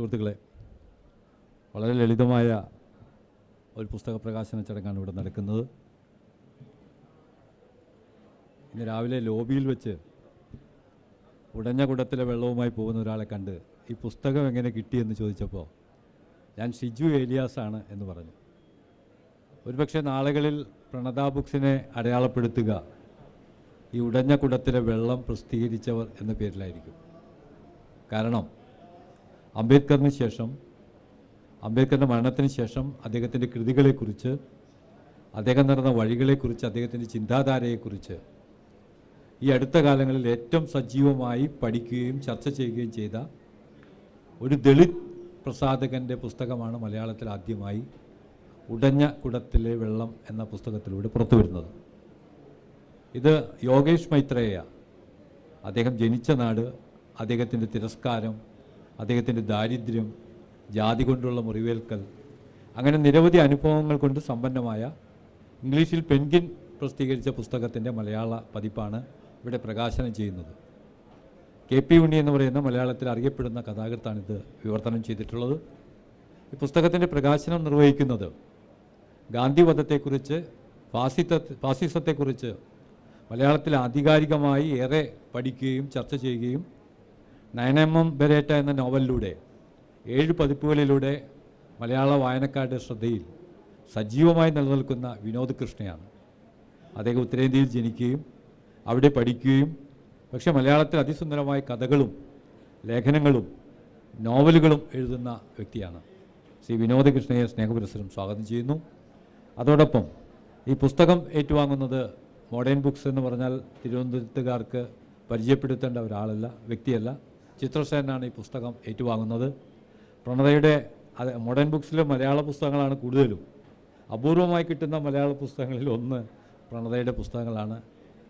സുഹൃത്തുക്കളെ വളരെ ലളിതമായ ഒരു പുസ്തക പ്രകാശന ചടങ്ങാണ് ഇവിടെ നടക്കുന്നത്. ഇന്ന് രാവിലെ ലോബിയിൽ വെച്ച് ഉടഞ്ഞ കുടത്തിലെ വെള്ളവുമായി പോകുന്ന ഒരാളെ കണ്ട് ഈ പുസ്തകം എങ്ങനെ കിട്ടിയെന്ന് ചോദിച്ചപ്പോൾ ഞാൻ ഷിജു ഏലിയാസാണ് എന്ന് പറഞ്ഞു. ഒരുപക്ഷെ നാളുകളിൽ പ്രണത ബുക്സിനെ അടയാളപ്പെടുത്തുക ഈ ഉടഞ്ഞ കുടത്തിലെ വെള്ളം പ്രസിദ്ധീകരിച്ചവർ എന്ന പേരിലായിരിക്കും. കാരണം അംബേദ്കറിന് ശേഷം അംബേദ്കറിന്റെ മരണത്തിന് ശേഷം അദ്ദേഹത്തിന്റെ കൃതികളെക്കുറിച്ച് അദ്ദേഹം നടന്ന വഴികളെക്കുറിച്ച് അദ്ദേഹത്തിന്റെ ചിന്താധാരയെക്കുറിച്ച് ഈ അടുത്ത കാലങ്ങളിൽ ഏറ്റവും സജീവമായി പഠിക്കുകയും ചർച്ച ചെയ്യുകയും ചെയ്ത ഒരു ദളിത് പ്രസാധകന്റെ പുസ്തകമാണ് മലയാളത്തിൽ ആദ്യമായി ഉടഞ്ഞ കുടത്തിലെ വെള്ളം എന്ന പുസ്തകത്തിലൂടെ പുറത്തു വരുന്നത്. ഇത് യോഗേഷ് മൈത്രേയ അദ്ദേഹം ജനിച്ച നാട് അദ്ദേഹത്തിന്റെ തിരസ്കാരം അദ്ദേഹത്തിന്റെ ദാരിദ്ര്യം ജാതി കൊണ്ടുള്ള മുറിവേൽക്കൽ അങ്ങനെ നിരവധി അനുഭവങ്ങൾ കൊണ്ട് സമ്പന്നമായ ഇംഗ്ലീഷിൽ പെൻഗിൻ പ്രസിദ്ധീകരിച്ച പുസ്തകത്തിന്റെ മലയാള പതിപ്പാണ് ഇവിടെ പ്രകാശനം ചെയ്യുന്നത്. കെ പി ഉണ്ണി എന്ന് പറയുന്ന മലയാളത്തിൽ അറിയപ്പെടുന്ന കഥാകൃത്താണിത് വിവർത്തനം ചെയ്തിട്ടുള്ളത്. ഈ പുസ്തകത്തിന്റെ പ്രകാശനം നിർവഹിക്കുന്നത് ഗാന്ധിവധത്തെക്കുറിച്ച് ഫാസിത്ത ഫാസിസത്തെക്കുറിച്ച് മലയാളത്തിൽ ആധികാരികമായി ഏറെ പഠിക്കുകയും ചർച്ച ചെയ്യുകയും നയനമ്മം ബെരേറ്റ എന്ന നോവലിലൂടെ ഏഴ് പതിപ്പുകളിലൂടെ മലയാള വായനക്കാരുടെ ശ്രദ്ധയിൽ സജീവമായി നിലനിൽക്കുന്ന വിനോദ് കൃഷ്ണയാണ്. അദ്ദേഹം ഉത്തരേന്ത്യയിൽ ജനിക്കുകയും അവിടെ പഠിക്കുകയും പക്ഷേ മലയാളത്തിൽ അതിസുന്ദരമായ കഥകളും ലേഖനങ്ങളും നോവലുകളും എഴുതുന്ന വ്യക്തിയാണ്. ശ്രീ വിനോദ് കൃഷ്ണയെ സ്നേഹപുരസ്സരം സ്വാഗതം ചെയ്യുന്നു. അതോടൊപ്പം ഈ പുസ്തകം ഏറ്റുവാങ്ങുന്നത് മോഡേൺ ബുക്സ് എന്ന് പറഞ്ഞാൽ തിരുവനന്തപുരത്തുകാർക്ക് പരിചയപ്പെടുത്തേണ്ട ഒരാളല്ല വ്യക്തിയല്ല. ചിത്രസേനാണ് ഈ പുസ്തകം ഏറ്റുവാങ്ങുന്നത്. പ്രണതയുടെ അത് മോഡേൺ ബുക്സിലെ മലയാള പുസ്തകങ്ങളാണ് കൂടുതലും. അപൂർവമായി കിട്ടുന്ന മലയാള പുസ്തകങ്ങളിൽ ഒന്ന് പ്രണതയുടെ പുസ്തകങ്ങളാണ്.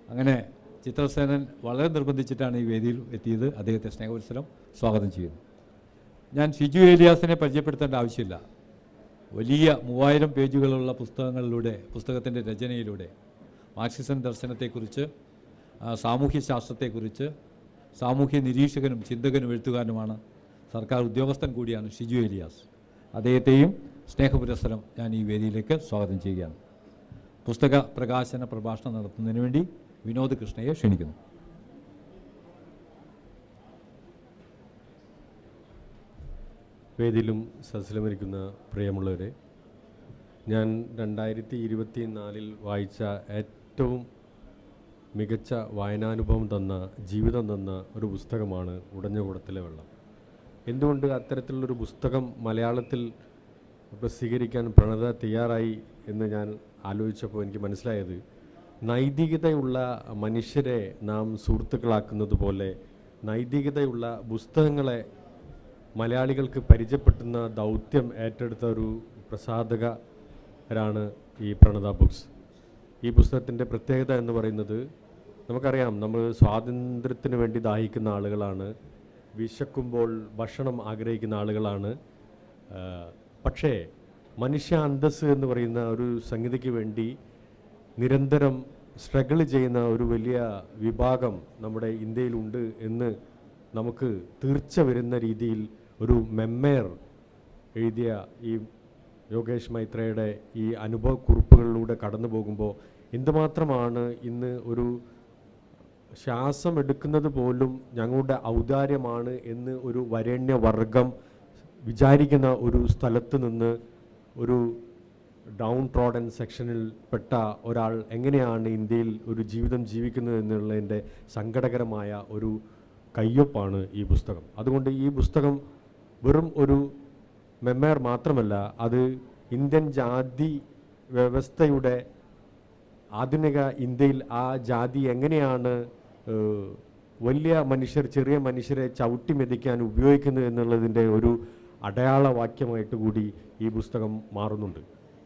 അങ്ങനെ ചിത്രസേനൻ വളരെ നിർബന്ധിച്ചിട്ടാണ് ഈ വേദിയിൽ എത്തിയത്. അദ്ദേഹത്തെ സ്നേഹോത്സരം സ്വാഗതം ചെയ്യുന്നു. ഞാൻ ഷിജു ഏലിയാസിനെ പരിചയപ്പെടുത്തേണ്ട ആവശ്യമില്ല. വലിയ മൂവായിരം പേജുകളുള്ള പുസ്തകങ്ങളിലൂടെ പുസ്തകത്തിന്റെ രചനയിലൂടെ മാർക്സിസം ദർശനത്തെക്കുറിച്ച് ആ, സാമൂഹ്യ നിരീക്ഷകനും ചിന്തകനും എഴുത്തുകാരനുമാണ് സർക്കാർ ഉദ്യോഗസ്ഥൻ കൂടിയാണ് ഷിജു ഏലിയാസ് അദ്ദേഹത്തെയും സ്നേഹപുരസ്സരം ഞാൻ ഈ വേദിയിലേക്ക് സ്വാഗതം ചെയ്യുകയാണ്. പുസ്തക പ്രകാശന പ്രഭാഷണം നടത്തുന്നതിന് വേണ്ടി വിനോദ് കൃഷ്ണയെ ക്ഷണിക്കുന്നു. വേദിയിലും സദസ്സിലുമിരിക്കുന്ന പ്രിയമുള്ളവരെ ഞാൻ രണ്ടായിരത്തി ഇരുപത്തി നാലിൽ വായിച്ച ഏറ്റവും മികച്ച വായനാനുഭവം തന്ന ജീവിതം തന്ന ഒരു പുസ്തകമാണ് ഉടഞ്ഞകുടത്തിലെ വെള്ളം. എന്തുകൊണ്ട് അത്തരത്തിലുള്ളൊരു പുസ്തകം മലയാളത്തിൽ പ്രസിദ്ധീകരിക്കാൻ പ്രണത തയ്യാറായി എന്ന് ഞാൻ ആലോചിച്ചപ്പോൾ എനിക്ക് മനസ്സിലായത് നൈതികതയുള്ള മനുഷ്യരെ നാം സുഹൃത്തുക്കളാക്കുന്നത് പോലെ നൈതികതയുള്ള പുസ്തകങ്ങളെ മലയാളികൾക്ക് പരിചയപ്പെടുത്തുന്ന ദൗത്യം ഏറ്റെടുത്ത ഒരു പ്രസാധകരാണ് ഈ പ്രണത ബുക്സ്. ഈ പുസ്തകത്തിന്റെ പ്രത്യേകത എന്ന് പറയുന്നത് നമുക്കറിയാം നമ്മൾ സ്വാതന്ത്ര്യത്തിന് വേണ്ടി ദാഹിക്കുന്ന ആളുകളാണ് വിശക്കുമ്പോൾ ഭക്ഷണം ആഗ്രഹിക്കുന്ന ആളുകളാണ്. പക്ഷേ മനുഷ്യ അന്തസ് എന്ന് പറയുന്ന ഒരു സംഗതിക്ക് വേണ്ടി നിരന്തരം സ്ട്രഗിൾ ചെയ്യുന്ന ഒരു വലിയ വിഭാഗം നമ്മുടെ ഇന്ത്യയിലുണ്ട് എന്ന് നമുക്ക് തീർച്ച വരുന്ന രീതിയിൽ ഒരു മെമ്മേർ എഴുതിയ ഈ യോഗേഷ് മൈത്രയുടെ ഈ അനുഭവക്കുറിപ്പുകളിലൂടെ കടന്നു പോകുമ്പോൾ എന്തുമാത്രമാണ് ഇന്ന് ഒരു ശ്വാസം എടുക്കുന്നത് പോലും ഞങ്ങളുടെ ഔദാര്യമാണ് എന്ന് ഒരു വരേണ്യ വർഗം വിചാരിക്കുന്ന ഒരു സ്ഥലത്ത് നിന്ന് ഒരു ഡൗൺ ട്രോഡൻ സെക്ഷനിൽ പെട്ട ഒരാൾ എങ്ങനെയാണ് ഇന്ത്യയിൽ ഒരു ജീവിതം ജീവിക്കുന്നത് എന്നുള്ളതിന്റെ സങ്കടകരമായ ഒരു കയ്യൊപ്പാണ് ഈ പുസ്തകം. അതുകൊണ്ട് ഈ പുസ്തകം വെറും ഒരു മെമ്മയർ മാത്രമല്ല അത് ഇന്ത്യൻ ജാതി വ്യവസ്ഥയുടെ ആധുനിക ഇന്ത്യയിൽ ആ ജാതി എങ്ങനെയാണ് വലിയ മനുഷ്യർ ചെറിയ മനുഷ്യരെ ചവിട്ടി മെതിക്കാൻ ഉപയോഗിക്കുന്നത് എന്നുള്ളതിന്റെ ഒരു അടയാളവാക്യമായിട്ട് കൂടി ഈ പുസ്തകം മാറുന്നുണ്ട്.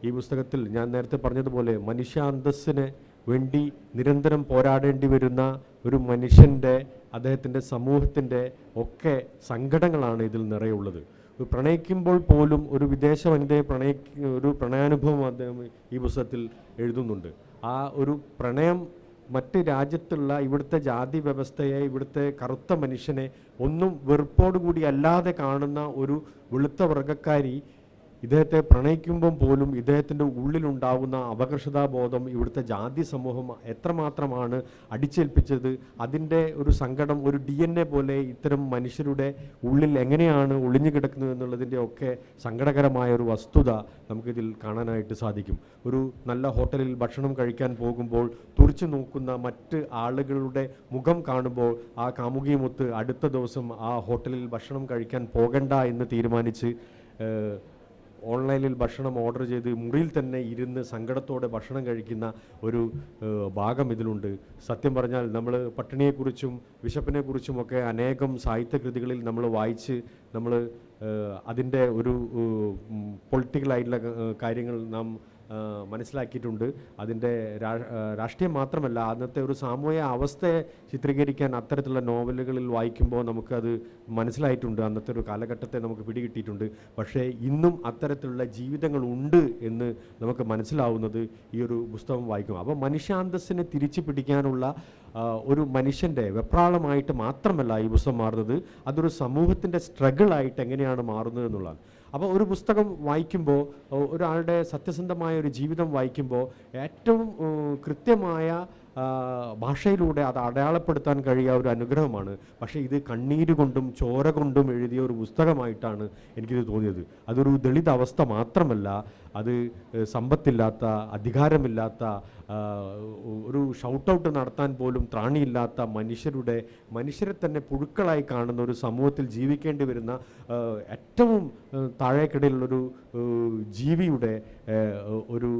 ഈ പുസ്തകത്തിൽ ഞാൻ നേരത്തെ പറഞ്ഞതുപോലെ മനുഷ്യാന്തസ്സിന് വേണ്ടി നിരന്തരം പോരാടേണ്ടി വരുന്ന ഒരു മനുഷ്യന്റെ അദ്ദേഹത്തിന്റെ സമൂഹത്തിന്റെ ഒക്കെ സങ്കടങ്ങളാണ് ഇതിൽ നിറയുള്ളത്. പ്രണയിക്കുമ്പോൾ പോലും ഒരു വിദേശ വനിതയെ പ്രണയിക്ക ഒരു പ്രണയാനുഭവം അദ്ദേഹം ഈ പുസ്തകത്തിൽ എഴുതുന്നുണ്ട്. ആ ഒരു പ്രണയം മറ്റ് രാജ്യത്തുള്ള ഇവിടുത്തെ ജാതി വ്യവസ്ഥയെ ഇവിടുത്തെ കറുത്ത മനുഷ്യനെ ഒന്നും വെറുപ്പോടുകൂടി അല്ലാതെ കാണുന്ന ഒരു വെളുത്ത വർഗക്കാരി ഇദ്ദേഹത്തെ പ്രണയിക്കുമ്പം പോലും ഇദ്ദേഹത്തിന്റെ ഉള്ളിലുണ്ടാകുന്ന അപകർഷതാബോധം ഇവിടുത്തെ ജാതി സമൂഹം എത്രമാത്രമാണ് അടിച്ചേൽപ്പിച്ചത് അതിന്റെ ഒരു സങ്കടം ഒരു ഡി എൻ എ പോലെ ഇത്തരം മനുഷ്യരുടെ ഉള്ളിൽ എങ്ങനെയാണ് ഒളിഞ്ഞു കിടക്കുന്നത് എന്നുള്ളതിന്റെ ഒക്കെ സങ്കടകരമായ ഒരു വസ്തുത നമുക്കിതിൽ കാണാനായിട്ട് സാധിക്കും. ഒരു നല്ല ഹോട്ടലിൽ ഭക്ഷണം കഴിക്കാൻ പോകുമ്പോൾ തുറിച്ചു നോക്കുന്ന മറ്റ് ആളുകളുടെ മുഖം കാണുമ്പോൾ ആ കാമുകിയുമൊത്ത് അടുത്ത ദിവസം ആ ഹോട്ടലിൽ ഭക്ഷണം കഴിക്കാൻ പോകണ്ട എന്ന് തീരുമാനിച്ച് ഓൺലൈനിൽ ഭക്ഷണം ഓർഡർ ചെയ്ത് മുറിയിൽ തന്നെ ഇരുന്ന് സങ്കടത്തോടെ ഭക്ഷണം കഴിക്കുന്ന ഒരു ഭാഗം ഇതിലുണ്ട്. സത്യം പറഞ്ഞാൽ നമ്മൾ പട്ടിണിയെക്കുറിച്ചും വിശപ്പിനെക്കുറിച്ചുമൊക്കെ അനേകം സാഹിത്യകൃതികളിൽ നമ്മൾ വായിച്ച് നമ്മൾ അതിന്റെ ഒരു പൊളിറ്റിക്കലായിട്ടുള്ള കാര്യങ്ങൾ നാം മനസ്സിലാക്കിയിട്ടുണ്ട്. അതിന്റെ രാഷ്ട്രീയം മാത്രമല്ല അന്നത്തെ ഒരു സാമൂഹ്യ അവസ്ഥയെ ചിത്രീകരിക്കാൻ അത്തരത്തിലുള്ള നോവലുകളിൽ വായിക്കുമ്പോൾ നമുക്കത് മനസ്സിലായിട്ടുണ്ട്. അന്നത്തെ ഒരു കാലഘട്ടത്തെ നമുക്ക് പിടികിട്ടിയിട്ടുണ്ട്. പക്ഷേ ഇന്നും അത്തരത്തിലുള്ള ജീവിതങ്ങൾ ഉണ്ട് എന്ന് നമുക്ക് മനസ്സിലാവുന്നത് ഈ ഒരു പുസ്തകം വായിക്കും അപ്പോൾ മനുഷ്യാന്തസ്സിനെ തിരിച്ചു പിടിക്കാനുള്ള ഒരു മനുഷ്യന്റെ വെപ്രാളമായിട്ട് മാത്രമല്ല ഈ പുസ്തകം മാറുന്നത്. അതൊരു സമൂഹത്തിന്റെ സ്ട്രഗിളായിട്ട് എങ്ങനെയാണ് മാറുന്നത് എന്നുള്ളതാണ്. അപ്പോൾ ഒരു പുസ്തകം വായിക്കുമ്പോൾ ഒരാളുടെ സത്യസന്ധമായ ഒരു ജീവിതം വായിക്കുമ്പോൾ ഏറ്റവും കൃത്യമായ ഭാഷയിലൂടെ അത് അടയാളപ്പെടുത്താൻ കഴിയാ ഒരു അനുഗ്രഹമാണ്. പക്ഷേ ഇത് കണ്ണീര് കൊണ്ടും ചോര കൊണ്ടും എഴുതിയ ഒരു പുസ്തകമായിട്ടാണ് എനിക്കിത് തോന്നിയത്. അതൊരു ദളിത് അവസ്ഥ മാത്രമല്ല അത് സമ്പത്തില്ലാത്ത അധികാരമില്ലാത്ത ഒരു ഷൗട്ട് ഔട്ട് നടത്താൻ പോലും ത്രാണിയില്ലാത്ത മനുഷ്യരുടെ മനുഷ്യരെ തന്നെ പുഴുക്കളായി കാണുന്ന ഒരു സമൂഹത്തിൽ ജീവിക്കേണ്ടി വരുന്ന ഏറ്റവും താഴേക്കിടയിലുള്ളൊരു ജീവിയുടെ ഒരു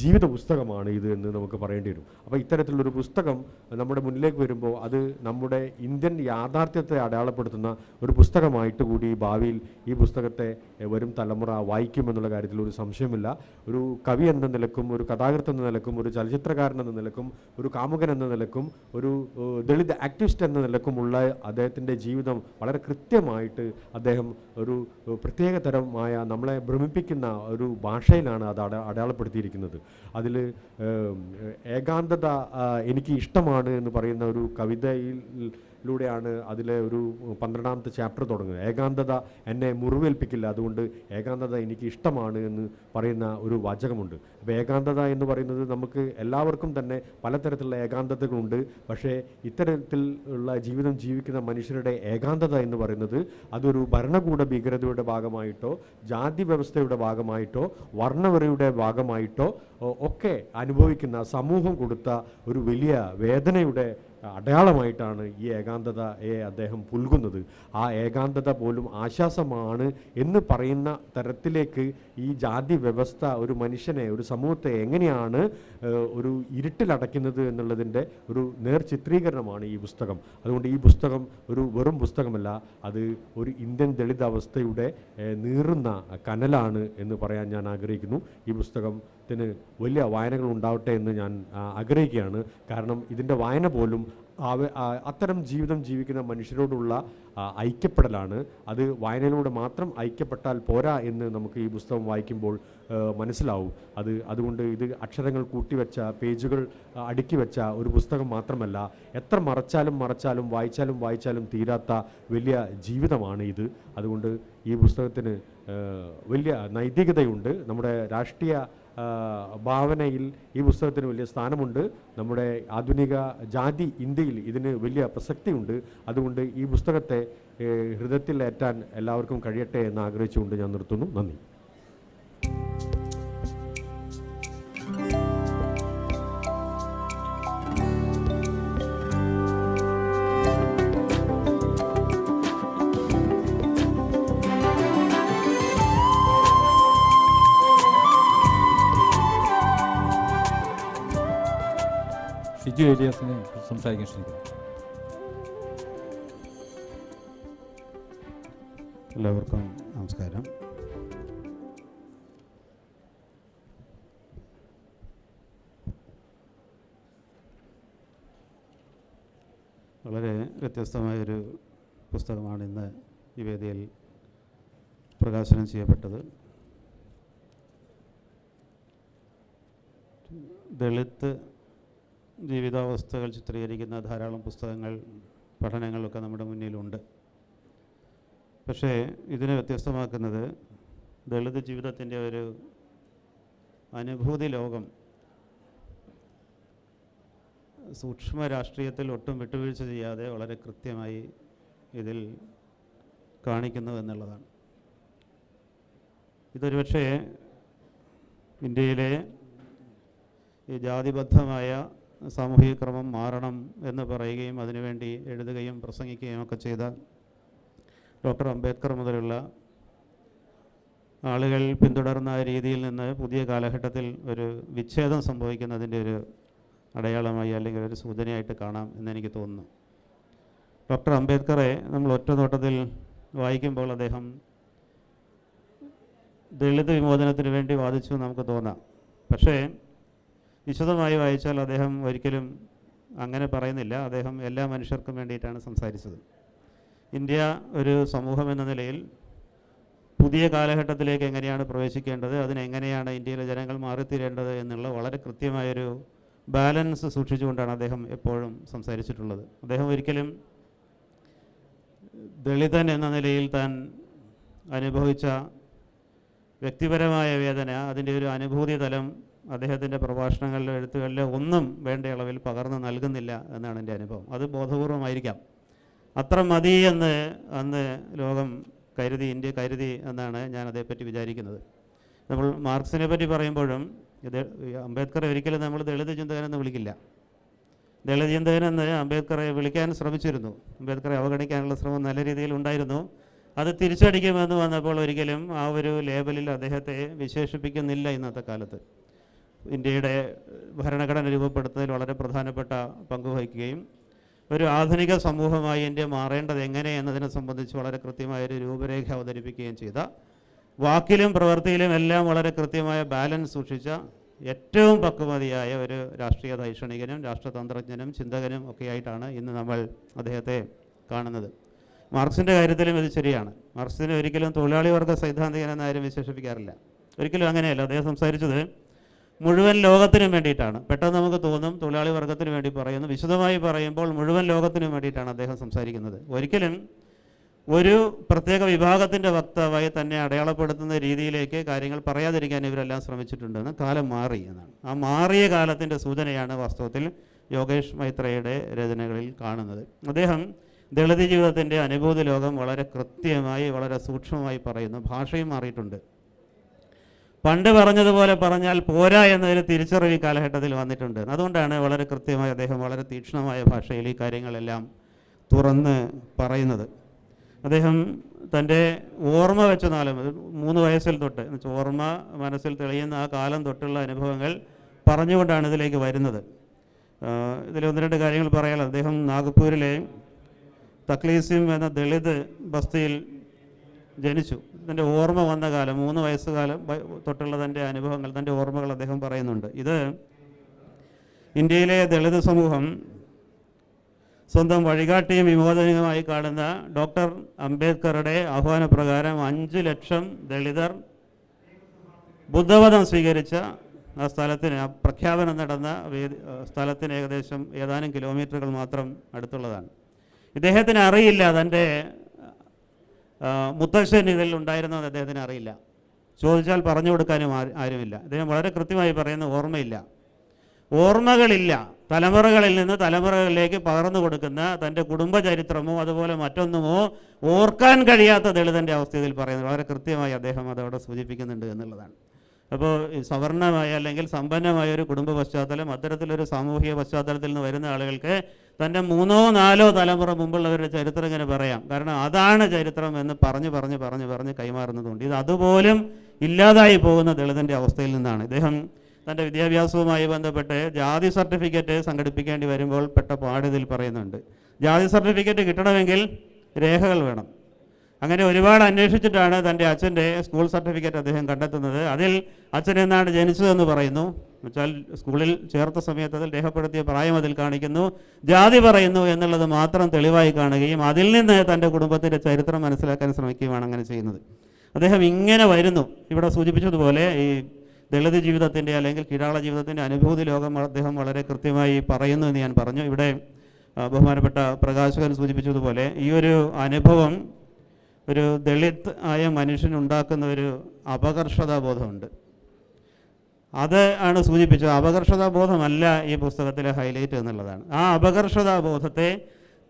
ജീവിത പുസ്തകമാണ് ഇത് എന്ന് നമുക്ക് പറയേണ്ടി വരും. അപ്പോൾ ഇത്തരത്തിലുള്ളൊരു പുസ്തകം നമ്മുടെ മുന്നിലേക്ക് വരുമ്പോൾ അത് നമ്മുടെ ഇന്ത്യൻ യാഥാർത്ഥ്യത്തെ അടയാളപ്പെടുത്തുന്ന ഒരു പുസ്തകമായിട്ട് കൂടി ഭാവിയിൽ ഈ പുസ്തകത്തെ വരും തലമുറ വായിക്കുമെന്നുള്ള കാര്യത്തിൽ ഒരു സംശയമില്ല. ഒരു കവി എന്ന നിലക്കും ഒരു കഥാകൃത്ത് എന്ന നിലക്കും ഒരു ചലച്ചിത്രകാരൻ എന്ന നിലക്കും ഒരു കാമുകൻ എന്ന നിലക്കും ഒരു ദളിത് ആക്ടിവിസ്റ്റ് എന്ന നിലക്കുമുള്ള അദ്ദേഹത്തിന്റെ ജീവിതം വളരെ കൃത്യമായിട്ട് അദ്ദേഹം ഒരു പ്രത്യേകതരമായ പ്രത്യേക നമ്മളെ ഭ്രമിപ്പിക്കുന്ന ഒരു ഭാഷയിലാണ് അത് അട അടയാളപ്പെടുത്തിയിരിക്കുന്നത്. അതിൽ ഏകാന്തത എനിക്ക് ഇഷ്ടമാണ് എന്ന് പറയുന്ന ഒരു കവിതയിലൂടെയാണ് അതിലെ ഒരു പന്ത്രണ്ടാമത്തെ ചാപ്റ്റർ തുടങ്ങുന്നത്. ഏകാന്തത എന്നെ മുറിവേൽപ്പിക്കില്ല. അതുകൊണ്ട് ഏകാന്തത എനിക്ക് ഇഷ്ടമാണ് എന്ന് പറയുന്ന ഒരു വാചകമുണ്ട്. അപ്പോൾ ഏകാന്തത എന്ന് പറയുന്നത് നമുക്ക് എല്ലാവർക്കും തന്നെ പലതരത്തിലുള്ള ഏകാന്തതകളുണ്ട്. പക്ഷേ ഇത്തരത്തിൽ ഉള്ള ജീവിതം ജീവിക്കുന്ന മനുഷ്യരുടെ ഏകാന്തത എന്ന് പറയുന്നത് അതൊരു ഭരണകൂട ഭീകരതയുടെ ഭാഗമായിട്ടോ ജാതി വ്യവസ്ഥയുടെ ഭാഗമായിട്ടോ വർണവരയുടെ ഭാഗമായിട്ടോ ഒക്കെ അനുഭവിക്കുന്ന സമൂഹം കൊടുത്ത ഒരു വലിയ വേദനയുടെ അടയാളമായിട്ടാണ് ഈ ഏകാന്തതയെ അദ്ദേഹം പുൽകുന്നത്. ആ ഏകാന്തത പോലും ആശ്വാസമാണ് എന്ന് പറയുന്ന തരത്തിലേക്ക് ഈ ജാതി വ്യവസ്ഥ ഒരു മനുഷ്യനെ ഒരു സമൂഹത്തെ എങ്ങനെയാണ് ഒരു ഇരുട്ടിലടയ്ക്കുന്നത് എന്നുള്ളതിന്റെ ഒരു നേർ ചിത്രീകരണമാണ് ഈ പുസ്തകം. അതുകൊണ്ട് ഈ പുസ്തകം ഒരു വെറും പുസ്തകമല്ല അത് ഒരു ഇന്ത്യൻ ദളിത് അവസ്ഥയുടെ നീറുന്ന കനലാണ് എന്ന് പറയാൻ ഞാൻ ആഗ്രഹിക്കുന്നു. ഈ പുസ്തകത്തിന് വലിയ വായനകൾ ഉണ്ടാവട്ടെ എന്ന് ഞാൻ ആഗ്രഹിക്കുകയാണ്. കാരണം ഇതിന്റെ വായന പോലും അത്തരം ജീവിതം ജീവിക്കുന്ന മനുഷ്യരോടുള്ള ഐക്യപ്പെടലാണ്. അത് വായനയിലൂടെ മാത്രം ഐക്യപ്പെട്ടാൽ പോരാ എന്ന് നമുക്ക് ഈ പുസ്തകം വായിക്കുമ്പോൾ മനസ്സിലാവും. അത് അതുകൊണ്ട് ഇത് അക്ഷരങ്ങൾ കൂട്ടിവെച്ച പേജുകൾ അടുക്കി വെച്ച ഒരു പുസ്തകം മാത്രമല്ല എത്ര മറച്ചാലും മറച്ചാലും വായിച്ചാലും വായിച്ചാലും തീരാത്ത വലിയ ജീവിതമാണ് ഇത്. അതുകൊണ്ട് ഈ പുസ്തകത്തിന് വലിയ നൈതികതയുണ്ട്. നമ്മുടെ രാഷ്ട്രീയ ഭാവനയിൽ ഈ പുസ്തകത്തിന് വലിയ സ്ഥാനമുണ്ട്. നമ്മുടെ ആധുനിക ജാതി ഇന്ത്യയിൽ ഇതിന് വലിയ പ്രസക്തിയുണ്ട്. അതുകൊണ്ട് ഈ പുസ്തകത്തെ ഹൃദയത്തിലേറ്റാൻ എല്ലാവർക്കും കഴിയട്ടെ എന്ന് ആഗ്രഹിച്ചുകൊണ്ട് ഞാൻ നിർത്തുന്നു. നന്ദി. ഷിജു ഏലിയാസിനെ സംസാരിക്കാൻ ശ്രമിക്കുന്നു എല്ലാവർക്കും നമസ്കാരം. വളരെ വ്യത്യസ്തമായൊരു പുസ്തകമാണ് ഇന്ന് ഈ വേദിയിൽ പ്രകാശനം ചെയ്യപ്പെട്ടത്. ദളിത് ജീവിതാവസ്ഥകൾ ചിത്രീകരിക്കുന്ന ധാരാളം പുസ്തകങ്ങൾ പഠനങ്ങളൊക്കെ നമ്മുടെ മുന്നിലുണ്ട്. പക്ഷേ ഇതിനെ വ്യത്യസ്തമാക്കുന്നത് ദളിത് ജീവിതത്തിന്റെ ഒരു അനുഭൂതി ലോകം സൂക്ഷ്മ രാഷ്ട്രീയത്തിൽ ഒട്ടും വിട്ടുവീഴ്ച ചെയ്യാതെ വളരെ കൃത്യമായി ഇതിൽ കാണിക്കുന്നു എന്നുള്ളതാണ്. ഇതൊരു പക്ഷേ ഇന്ത്യയിലെ ഈ ജാതിബദ്ധമായ സാമൂഹിക ക്രമം മാറണം എന്ന് പറയുകയും അതിനുവേണ്ടി എഴുതുകയും പ്രസംഗിക്കുകയും ഒക്കെ ചെയ്ത ഡോക്ടർ അംബേദ്കർ മുതലുള്ള ആളുകൾ പിന്തുടർന്ന രീതിയിൽ നിന്ന് പുതിയ കാലഘട്ടത്തിൽ ഒരു വിച്ഛേദം സംഭവിക്കുന്നതിന്റെ ഒരു അടയാളമായി അല്ലെങ്കിൽ ഒരു സൂചനയായിട്ട് കാണാം എന്നെനിക്ക് തോന്നുന്നു. ഡോക്ടർ അംബേദ്കറെ നമ്മൾ ഒറ്റ നോട്ടത്തിൽ വായിക്കുമ്പോൾ അദ്ദേഹം ദളിത് വിമോചനത്തിന് വേണ്ടി വാദിച്ചു നമുക്ക് തോന്നാം. പക്ഷേ വിശദമായി വായിച്ചാൽ അദ്ദേഹം ഒരിക്കലും അങ്ങനെ പറയുന്നില്ല. അദ്ദേഹം എല്ലാ മനുഷ്യർക്കും വേണ്ടിയിട്ടാണ് സംസാരിച്ചത്. ഇന്ത്യ ഒരു സമൂഹം എന്ന നിലയിൽ പുതിയ കാലഘട്ടത്തിലേക്ക് എങ്ങനെയാണ് പ്രവേശിക്കേണ്ടത് അതിനെങ്ങനെയാണ് ഇന്ത്യയിലെ ജനങ്ങൾ മാറിത്തീരേണ്ടത് എന്നുള്ള വളരെ കൃത്യമായൊരു ബാലൻസ് സൂക്ഷിച്ചുകൊണ്ടാണ് അദ്ദേഹം എപ്പോഴും സംസാരിച്ചിട്ടുള്ളത്. അദ്ദേഹം ഒരിക്കലും ദളിതൻ എന്ന നിലയിൽ താൻ അനുഭവിച്ച വ്യക്തിപരമായ വേദന അതിന്റെ ഒരു അനുഭൂതി തലം അദ്ദേഹത്തിന്റെ പ്രഭാഷണങ്ങളിലോ എഴുത്തുകളിലോ ഒന്നും വേണ്ട അളവിൽ പകർന്നു നൽകുന്നില്ല എന്നാണ് എന്റെ അനുഭവം. അത് ബോധപൂർവമായിരിക്കാം. അത്ര മതി എന്ന് അന്ന് ലോകം കരുതി ഇന്ത്യ കരുതി എന്നാണ് ഞാൻ അതേപ്പറ്റി വിചാരിക്കുന്നത്. നമ്മൾ മാർക്സിനെ പറ്റി പറയുമ്പോഴും ഇത് അംബേദ്കറെ ഒരിക്കലും നമ്മൾ ദളിത് ചിന്തകനെന്ന് വിളിക്കില്ല. ദളിത് ചിന്തകനെന്ന് അംബേദ്കറെ വിളിക്കാൻ ശ്രമിച്ചിരുന്നു. അംബേദ്കറെ അവഗണിക്കാനുള്ള ശ്രമം നല്ല രീതിയിൽ ഉണ്ടായിരുന്നു. അത് തിരിച്ചടിക്കുമെന്ന് വന്നപ്പോൾ ഒരിക്കലും ആ ഒരു ലേബലിൽ അദ്ദേഹത്തെ വിശേഷിപ്പിക്കുന്നില്ല ഇന്നത്തെ കാലത്ത്. ഇന്ത്യയുടെ ഭരണഘടന രൂപപ്പെടുത്തുന്നതിൽ വളരെ പ്രധാനപ്പെട്ട പങ്ക് വഹിക്കുകയും ഒരു ആധുനിക സമൂഹമായി ഇന്ത്യ മാറേണ്ടത് എങ്ങനെ എന്നതിനെ സംബന്ധിച്ച് വളരെ കൃത്യമായൊരു രൂപരേഖ അവതരിപ്പിക്കുകയും ചെയ്ത. വാക്കിലും പ്രവൃത്തിയിലും എല്ലാം വളരെ കൃത്യമായ ബാലൻസ് സൂക്ഷിച്ച ഏറ്റവും പക്വമതിയായ ഒരു രാഷ്ട്രീയ ദൈക്ഷണികനും രാഷ്ട്രതന്ത്രജ്ഞനും ചിന്തകനും ഒക്കെയായിട്ടാണ് ഇന്ന് നമ്മൾ അദ്ദേഹത്തെ കാണുന്നത്. മാർക്സിന്റെ കാര്യത്തിലും ഇത് ശരിയാണ്. മാർക്സിനെ ഒരിക്കലും തൊഴിലാളി വർഗ സൈദ്ധാന്തികനെന്ന് ആരും വിശേഷിപ്പിക്കാറില്ല. ഒരിക്കലും അങ്ങനെയല്ല. അദ്ദേഹം സംസാരിച്ചത് മുഴുവൻ ലോകത്തിനും വേണ്ടിയിട്ടാണ്. പെട്ടെന്ന് നമുക്ക് തോന്നും തൊഴിലാളി വർഗത്തിന് വേണ്ടി പറയുന്നു. വിശദമായി പറയുമ്പോൾ മുഴുവൻ ലോകത്തിനും വേണ്ടിയിട്ടാണ് അദ്ദേഹം സംസാരിക്കുന്നത്. ഒരിക്കലും ഒരു പ്രത്യേക വിഭാഗത്തിന്റെ വക്താവായി തന്നെ അടയാളപ്പെടുത്തുന്ന രീതിയിലേക്ക് കാര്യങ്ങൾ പറയാതിരിക്കാൻ ഇവരെല്ലാം ശ്രമിച്ചിട്ടുണ്ടെന്ന് കാലം മാറി എന്നാണ്. ആ മാറിയ കാലത്തിന്റെ സൂചനയാണ് വാസ്തവത്തിൽ യോഗേഷ് മൈത്രയുടെ രചനകളിൽ കാണുന്നത്. അദ്ദേഹം ദളിത് ജീവിതത്തിന്റെ അനുഭൂതി ലോകം വളരെ കൃത്യമായി വളരെ സൂക്ഷ്മമായി പറയുന്നു. ഭാഷയും മാറിയിട്ടുണ്ട്. പണ്ട് പറഞ്ഞതുപോലെ പറഞ്ഞാൽ പോരാ എന്നതിൽ തിരിച്ചറിവ് ഈ കാലഘട്ടത്തിൽ വന്നിട്ടുണ്ട്. അതുകൊണ്ടാണ് വളരെ കൃത്യമായി അദ്ദേഹം വളരെ തീക്ഷ്ണമായ ഭാഷയിൽ ഈ കാര്യങ്ങളെല്ലാം തുറന്ന് പറയുന്നത്. അദ്ദേഹം തന്റെ ഓർമ്മ വെച്ച നാലും മൂന്ന് വയസ്സിൽ തൊട്ട് ഓർമ്മ മനസ്സിൽ തെളിയുന്ന ആ കാലം തൊട്ടുള്ള അനുഭവങ്ങൾ പറഞ്ഞുകൊണ്ടാണ് ഇതിലേക്ക് വരുന്നത്. ഇതിൽ ഒന്ന് രണ്ട് കാര്യങ്ങൾ പറയാൻ അദ്ദേഹം നാഗ്പൂരിലെ തക്ലീസിം എന്ന ദളിത് ബസ്തിയിൽ ജനിച്ചു. തന്റെ ഓർമ്മ വന്ന കാലം മൂന്ന് വയസ്സുകാലം തൊട്ടുള്ള തന്റെ അനുഭവങ്ങൾ തന്റെ ഓർമ്മകൾ അദ്ദേഹം പറയുന്നുണ്ട്. ഇത് ഇന്ത്യയിലെ ദളിത് സമൂഹം സ്വന്തം വഴികാട്ടിയും വിമോചനവുമായി കാണുന്ന ഡോക്ടർ അംബേദ്കറുടെ ആഹ്വാനപ്രകാരം അഞ്ച് ലക്ഷം ദളിതർ ബുദ്ധവധം സ്വീകരിച്ച ആ സ്ഥലത്തിന് ആ പ്രഖ്യാപനം നടന്ന വേദി സ്ഥലത്തിന് ഏകദേശം ഏതാനും കിലോമീറ്ററുകൾ മാത്രം അടുത്തുള്ളതാണ്. ഇദ്ദേഹത്തിന് അറിയില്ല തന്റെ മുത്തശ്ശൻ ഇതിൽ ഉണ്ടായിരുന്നെന്ന് അദ്ദേഹത്തിന് അറിയില്ല. ചോദിച്ചാൽ പറഞ്ഞു കൊടുക്കാനും ആര് ആരുമില്ല. അദ്ദേഹം വളരെ കൃത്യമായി പറയുന്ന ഓർമ്മയില്ല. ഓർമ്മകളില്ല. തലമുറകളിൽ നിന്ന് തലമുറകളിലേക്ക് പകർന്നു കൊടുക്കുന്ന തന്റെ കുടുംബചരിത്രമോ അതുപോലെ മറ്റൊന്നുമോ ഓർക്കാൻ കഴിയാത്ത ദളിതന്റെ അവസ്ഥയിൽ പറയുന്നത് വളരെ കൃത്യമായി അദ്ദേഹം അതവിടെ സൂചിപ്പിക്കുന്നുണ്ട് എന്നുള്ളതാണ്. അപ്പോൾ സവർണമായ അല്ലെങ്കിൽ സമ്പന്നമായ ഒരു കുടുംബ പശ്ചാത്തലം അത്തരത്തിലൊരു സാമൂഹിക പശ്ചാത്തലത്തിൽ നിന്ന് വരുന്ന ആളുകൾക്ക് തന്റെ മൂന്നോ നാലോ തലമുറ മുമ്പുള്ളവരുടെ ചരിത്രം ഇങ്ങനെ പറയാം. കാരണം അതാണ് ചരിത്രം എന്ന് പറഞ്ഞു പറഞ്ഞ് പറഞ്ഞ് പറഞ്ഞ് കൈമാറുന്നതുകൊണ്ട്. ഇത് അതുപോലും ഇല്ലാതായി പോകുന്ന ദളിതന്റെ അവസ്ഥയിൽ നിന്നാണ്. ഇദ്ദേഹം തന്റെ വിദ്യാഭ്യാസവുമായി ബന്ധപ്പെട്ട് ജാതി സർട്ടിഫിക്കറ്റ് സംഘടിപ്പിക്കേണ്ടി വരുമ്പോൾ പെട്ട പാടിതിൽ പറയുന്നുണ്ട്. ജാതി സർട്ടിഫിക്കറ്റ് കിട്ടണമെങ്കിൽ രേഖകൾ വേണം. അങ്ങനെ ഒരുപാട് അന്വേഷിച്ചിട്ടാണ് തന്റെ അച്ഛന്റെ സ്കൂൾ സർട്ടിഫിക്കറ്റ് അദ്ദേഹം കണ്ടെത്തുന്നത്. അതിൽ അച്ഛൻ എന്നാണ് ജനിച്ചതെന്ന് പറയുന്നു. എന്നുവെച്ചാൽ സ്കൂളിൽ ചേർത്ത സമയത്ത് അതിൽ രേഖപ്പെടുത്തിയ പ്രായം അതിൽ കാണിക്കുന്നു. ജാതി പറയുന്നു എന്നുള്ളത് മാത്രം തെളിവായി കാണുകയും അതിൽ നിന്ന് തന്റെ കുടുംബത്തിന്റെ ചരിത്രം മനസ്സിലാക്കാൻ ശ്രമിക്കുകയുമാണ് അങ്ങനെ ചെയ്യുന്നത്. അദ്ദേഹം ഇങ്ങനെ വരുന്നു. ഇവിടെ സൂചിപ്പിച്ചതുപോലെ ഈ ദളിത് ജീവിതത്തിന്റെ അല്ലെങ്കിൽ കിരാള ജീവിതത്തിന്റെ അനുഭൂതി ലോകം അദ്ദേഹം വളരെ കൃത്യമായി പറയുന്നു എന്ന് ഞാൻ പറഞ്ഞു. ഇവിടെ ബഹുമാനപ്പെട്ട പ്രകാശകൻ സൂചിപ്പിച്ചതുപോലെ ഈ ഒരു അനുഭവം ഒരു ദളിത് ആയ മനുഷ്യനുണ്ടാക്കുന്ന ഒരു അപകർഷതാബോധമുണ്ട്. അത് ആണ് സൂചിപ്പിച്ചത്. അപകർഷതാബോധമല്ല ഈ പുസ്തകത്തിലെ ഹൈലൈറ്റ് എന്നുള്ളതാണ്. ആ അപകർഷതാബോധത്തെ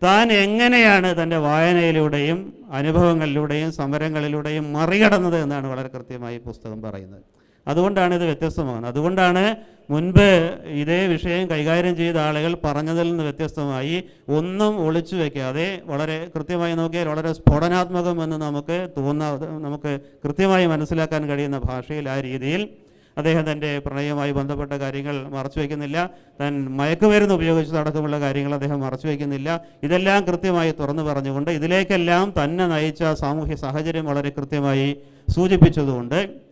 താൻ എങ്ങനെയാണ് തന്റെ വായനയിലൂടെയും അനുഭവങ്ങളിലൂടെയും സമരങ്ങളിലൂടെയും മറികടന്നത് എന്നാണ് വളരെ കൃത്യമായി പുസ്തകം പറയുന്നത്. അതുകൊണ്ടാണ് ഇത് വ്യത്യസ്തമാകുന്നത്. അതുകൊണ്ടാണ് മുൻപ് ഇതേ വിഷയം കൈകാര്യം ചെയ്ത ആളുകൾ പറഞ്ഞതിൽ നിന്ന് വ്യത്യസ്തമായി ഒന്നും ഒളിച്ചു വയ്ക്കാതെ വളരെ കൃത്യമായി നോക്കിയാൽ വളരെ സ്ഫോടനാത്മകമെന്ന് നമുക്ക് തോന്നാ നമുക്ക് കൃത്യമായി മനസ്സിലാക്കാൻ കഴിയുന്ന ഭാഷയിൽ ആ രീതിയിൽ അദ്ദേഹം തന്റെ പ്രണയവുമായി ബന്ധപ്പെട്ട കാര്യങ്ങൾ മറച്ചു വയ്ക്കുന്നില്ല താൻ മയക്കുമരുന്ന് ഉപയോഗിച്ചതടക്കമുള്ള കാര്യങ്ങൾ അദ്ദേഹം മറച്ചു വയ്ക്കുന്നില്ല ഇതെല്ലാം കൃത്യമായി തുറന്നു പറഞ്ഞുകൊണ്ട് ഇതിലേക്കെല്ലാം തന്നെ നയിച്ച സാമൂഹ്യ സാഹചര്യം വളരെ കൃത്യമായി സൂചിപ്പിച്ചതുകൊണ്ട്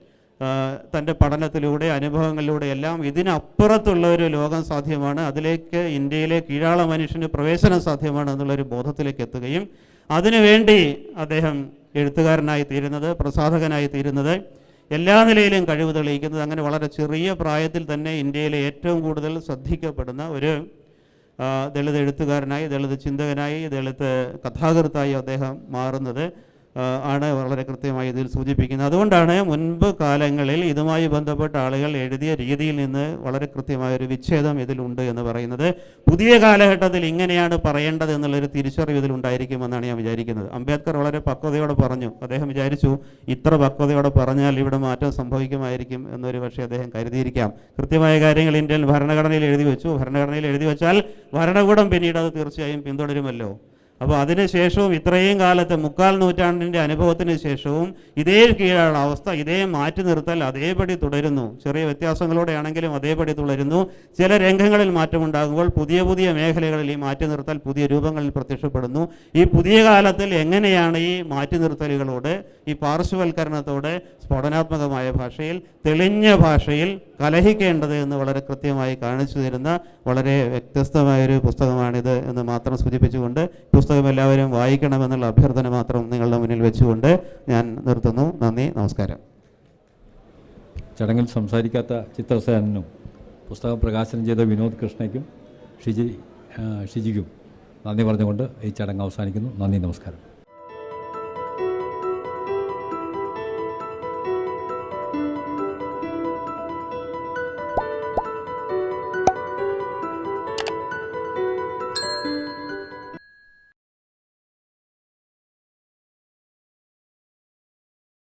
തന്റെ പഠനത്തിലൂടെ അനുഭവങ്ങളിലൂടെ എല്ലാം ഇതിനപ്പുറത്തുള്ള ഒരു ലോകം സാധ്യമാണ്. അതിലേക്ക് ഇന്ത്യയിലെ കീഴാള മനുഷ്യന് പ്രവേശനം സാധ്യമാണ് എന്നുള്ളൊരു ബോധത്തിലേക്ക് എത്തുകയും അതിനുവേണ്ടി അദ്ദേഹം എഴുത്തുകാരനായി തീരുന്നത് പ്രസാധകനായി തീരുന്നത് എല്ലാ നിലയിലും കഴിവ് തെളിയിക്കുന്നത്. അങ്ങനെ വളരെ ചെറിയ പ്രായത്തിൽ തന്നെ ഇന്ത്യയിലെ ഏറ്റവും കൂടുതൽ ശ്രദ്ധിക്കപ്പെടുന്ന ഒരു ദളിത് എഴുത്തുകാരനായി ദളിത് ചിന്തകനായി ദളിത് കഥാകൃത്തായി അദ്ദേഹം മാറുന്നത് ആണ് വളരെ കൃത്യമായി ഇതിൽ സൂചിപ്പിക്കുന്നത്. അതുകൊണ്ടാണ് മുൻപ് കാലങ്ങളിൽ ഇതുമായി ബന്ധപ്പെട്ട ആളുകൾ എഴുതിയ രീതിയിൽ നിന്ന് വളരെ കൃത്യമായ ഒരു വിച്ഛേദം ഇതിലുണ്ട് എന്ന് പറയുന്നത്. പുതിയ കാലഘട്ടത്തിൽ ഇങ്ങനെയാണ് പറയേണ്ടത് എന്നുള്ളൊരു തിരിച്ചറിവ് ഇതിലുണ്ടായിരിക്കുമെന്നാണ് ഞാൻ വിചാരിക്കുന്നത്. അംബേദ്കർ വളരെ പക്വതയോടെ പറഞ്ഞു. അദ്ദേഹം വിചാരിച്ചു ഇത്ര പക്വതയോടെ പറഞ്ഞാൽ ഇവിടെ മാറ്റം സംഭവിക്കുമായിരിക്കും എന്നൊരു പക്ഷേ അദ്ദേഹം കരുതിയിരിക്കാം. കൃത്യമായ കാര്യങ്ങൾ ഇന്ത്യൻ ഭരണഘടനയിൽ എഴുതി വെച്ചു. ഭരണഘടനയിൽ എഴുതി വെച്ചാൽ ഭരണകൂടം പിന്നീട് അത് തീർച്ചയായും പിന്തുടരുമല്ലോ. അപ്പോൾ അതിനുശേഷവും ഇത്രയും കാലത്ത് മുക്കാൽ നൂറ്റാണ്ടിന്റെ അനുഭവത്തിന് ശേഷവും ഇതേ കീഴാണ് അവസ്ഥ ഇതേ മാറ്റി നിർത്തൽ അതേപടി തുടരുന്നു. ചെറിയ വ്യത്യാസങ്ങളോടെ ആണെങ്കിലും അതേപടി തുടരുന്നു. ചില രംഗങ്ങളിൽ മാറ്റമുണ്ടാകുമ്പോൾ പുതിയ പുതിയ മേഖലകളിൽ ഈ മാറ്റി നിർത്തൽ പുതിയ രൂപങ്ങളിൽ പ്രത്യക്ഷപ്പെടുന്നു. ഈ പുതിയ കാലത്തിൽ എങ്ങനെയാണ് ഈ മാറ്റി നിർത്തലുകളോട് ഈ പാർശ്വവൽക്കരണത്തോട് സ്ഫോടനാത്മകമായ ഭാഷയിൽ തെളിഞ്ഞ ഭാഷയിൽ കലഹിക്കേണ്ടത് എന്ന് വളരെ കൃത്യമായി കാണിച്ചു തരുന്ന വളരെ വ്യത്യസ്തമായൊരു പുസ്തകമാണിത് എന്ന് മാത്രം സൂചിപ്പിച്ചുകൊണ്ട് പുസ്തകം എല്ലാവരും വായിക്കണമെന്നുള്ള അഭ്യർത്ഥന മാത്രം നിങ്ങളുടെ മുന്നിൽ വെച്ചുകൊണ്ട് ഞാൻ നിർത്തുന്നു. നന്ദി നമസ്കാരം. ചടങ്ങിൽ സംസാരിക്കാത്ത ചിത്രസേനനും പുസ്തകം പ്രകാശനം ചെയ്ത വിനോദ് കൃഷ്ണയ്ക്കും ഷിജി ഷിജിക്കും നന്ദി പറഞ്ഞുകൊണ്ട് ഈ ചടങ്ങ് അവസാനിക്കുന്നു. നന്ദി നമസ്കാരം.